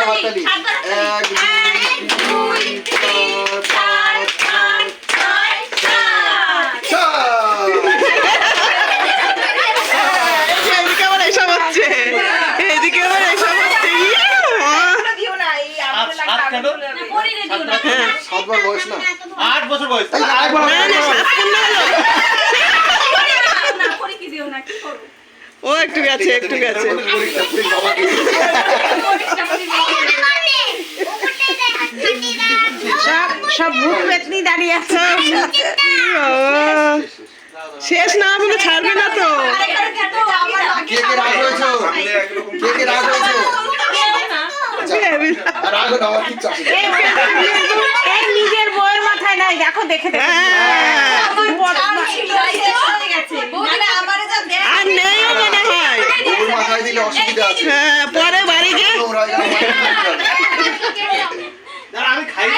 হাততালি এক দুই তিন চার পাঁচ ছয় হ্যাঁ। সাতবার বয়স না আট বছর বয়স এই আরেকবার ও একটু গেছে একটু গেছে। সব ভূত পেতনি দাঁড়িয়ে আছে। ও, শেষ না বলে ছাড়বে না তো। না। এই নিজের বউয়ের মাথায় নাই দেখো দেখে দেখে। হ্যাঁ, আর নেইও পরে বাড়ি গিয়ে হয়ে আমি খাই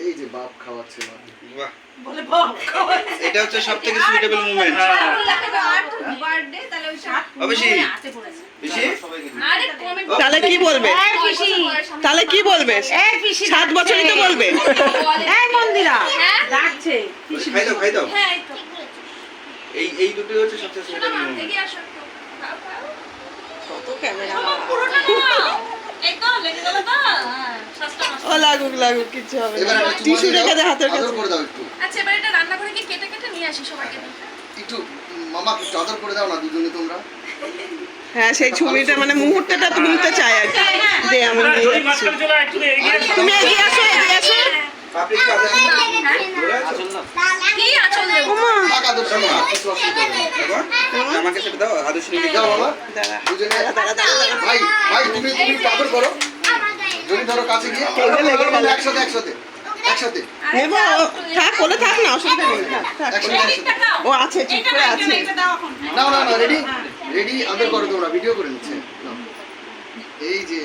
এই যে বাপ খাওয়াচ্ছে এটা হচ্ছে সব থেকে সুইটেবল মুভমেন্ট। তাহলে কি বলবে? তাহলে কি বলবে? সাত বছরই তো বলবে। এই মন্দিরা ডাকছে। খাই দাও খাই দাও। এই এই দুটো হচ্ছে সবচেয়ে সুইটেবল মুভমেন্ট ও লাগুক লাগুক কিছু হবে এবার একটা টিস্যু রেখে দে হাতের কাছে। করে দাও একটু। আচ্ছা এবার এটা রান্না করে কি কেটে কেটে নিয়ে আসি সবাইকে? একটু মামা একটু আদর করে দাও না দুজনে তোমরা। হ্যাঁ সেই ছবিটা মানে মুহূর্তটা তুলতে চাই আর কি। দে আমি তুমি এগিয়ে আসো আমাকে সেটা দাও আদর্শ যাও বাবা ভাই ভাই তুমি তুমি করো যদি ধরো কাছে গিয়ে। একসাথে একসাথে একসাথে থাক কোলে না অসুবিধা নেই ও আছে ঠিক আছে না না না রেডি রেডি আদর করো তোমরা ভিডিও করে নিচ্ছে। এই যে